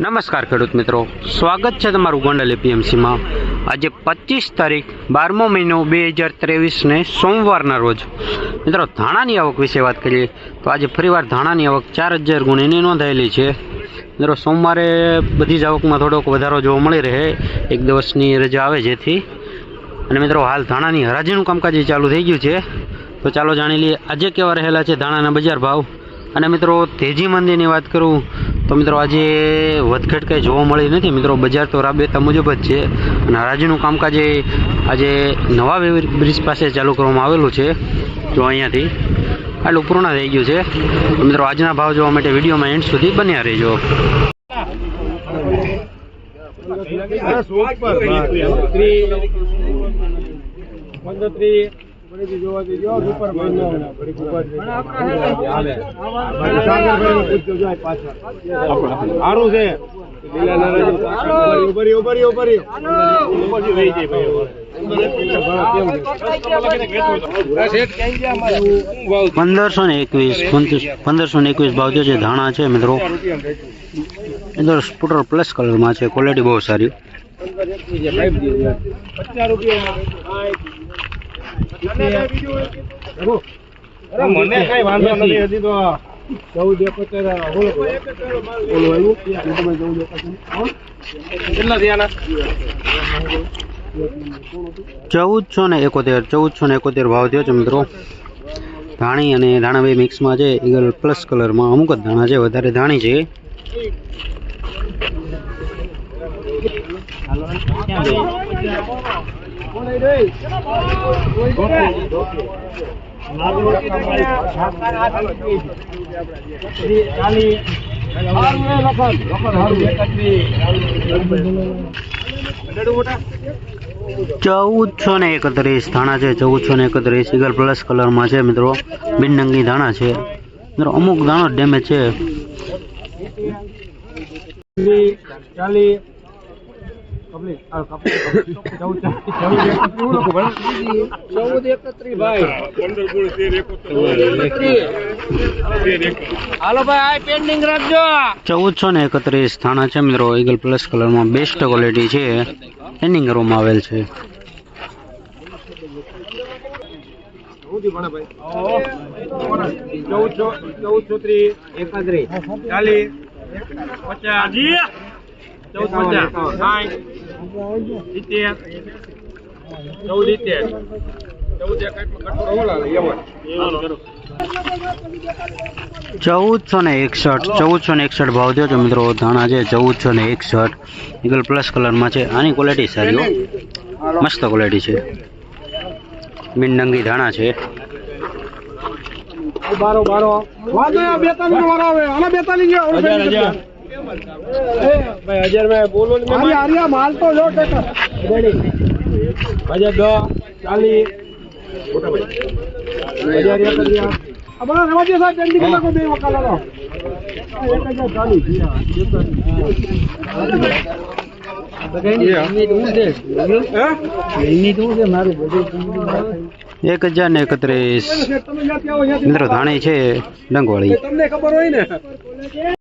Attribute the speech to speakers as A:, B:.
A: નમસ્કાર ખેડૂત મિત્રો. સ્વાગત છે તમારું ગોંડલ એપીએમસીમાં. આજે પચીસ તારીખ, બારમો મહિનો બે હજાર ત્રેવીસને સોમવારના રોજ. મિત્રો, ધાણાની આવક વિશે વાત કરીએ, તો આજે ફરીવાર ધાણાની આવક ચાર હજાર ગુણીની નોંધાયેલી છે. મિત્રો, સોમવારે બધી જ આવકમાં થોડોક વધારો જોવા મળી રહે. એક દિવસની રજા આવે જેથી. અને મિત્રો, હાલ ધાણાની હરાજીનું કામકાજ ચાલુ થઈ ગયું છે. તો ચાલો જાણી લઈએ, આજે કેવા રહેલા છે ધાણાના બજાર ભાવ? અને મિત્રો, તેજી મંદીની વાત કરું તો મિત્રો આજે વધઘટ કંઈ જોવા મળી નથી. મિત્રો બજાર તો રાબેતા મુજબ જ છે. અને હરાજીનું કામકાજ એ આજે નવા બ્રિજ પાસે ચાલુ કરવામાં આવેલું છે. જો અહીંયાથી આટલું પૂર્ણ થઈ ગયું છે. મિત્રો આજના ભાવ જોવા માટે વિડીયોમાં એન્ડ સુધી બન્યા રહેજો.
B: સારું છે. ઉભરી ઉભરી ઉભરી
A: પંદરસો ને એકવીસ પંદરસો ને એકવીસ ભાવ જે છે ધાણા છે મિત્રો. અંદર સ્કૂટર પ્લસ કલરમાં છે. ક્વોલિટી બહુ સારી.
B: મને કઈ વાંધો નથી. હજી તો ચૌદ એકોતેર ઓલું ઓલું આવ્યું? તમે ચૌદ એકોતેર. કેટલા થયા
A: ચૌદસો ને એકોતેર ચૌદસો ને એકોતેર ભાવ થયો છે મિત્રો. ધાણી અને ધાણા બે મિક્સમાં છે ઈગલ પ્લસ કલરમાં અમુક જ ધાણા છે વધારે ધાણી છે. ચૌદસો ને એકત્રીસ ધાણા છે ચૌદસો ને એકત્રીસ ઇગલ પ્લસ કલરમાં છે મિત્રો. બિનનંગી ધાણા છે. મિત્રો, અમુક દાણો ડેમેજ છે.
B: ચાલી ચૌદ ચૌદ ચૌદ ભાઈ. હાલો ભાઈ આ પેન્ડિંગ રાખજો.
A: ચૌદસો ને એકત્રીસ થાણા છે મિત્રો ઈગલ પ્લસ કલરમાં બેસ્ટ ક્વોલિટી છે. એનિંગ કરવામાં આવેલ છે.
B: ચૌદસો ચૌદસો ત્રીસ એકત્રીસ ચાલીસ પચાસ. ચૌદ પચાસ સાઠ સિત્તેર ચૌદ સિત્તેર ચૌદ
A: ચૌદસો ને એકસઠ ચૌદસો ને એકસઠ ભાવ થયો છે મિત્રો. ધાણા છે ચૌદસો ને એકસઠ. ઇગલ પ્લસ કલરમાં છે. આની ક્વોલિટી સારી મસ્ત ક્વોલિટી છે. બિનનંગી ધાણા છે.
B: બારો બારો. વાંધો બેતાલીસ આવે. આના ભાઈ હજાર મેં બોલો આર્યા માલ તો જો ટેકર હજાર દો ચાલી હજાર એક હજાર સાહેબ બે એક
A: એક ને એકત્રીસ.
B: તમે જ્યાંથી આવો ત્યાંથી
A: મિત્રો ધાણી છે ડંગવાળી.
B: તમને ખબર હોય ને?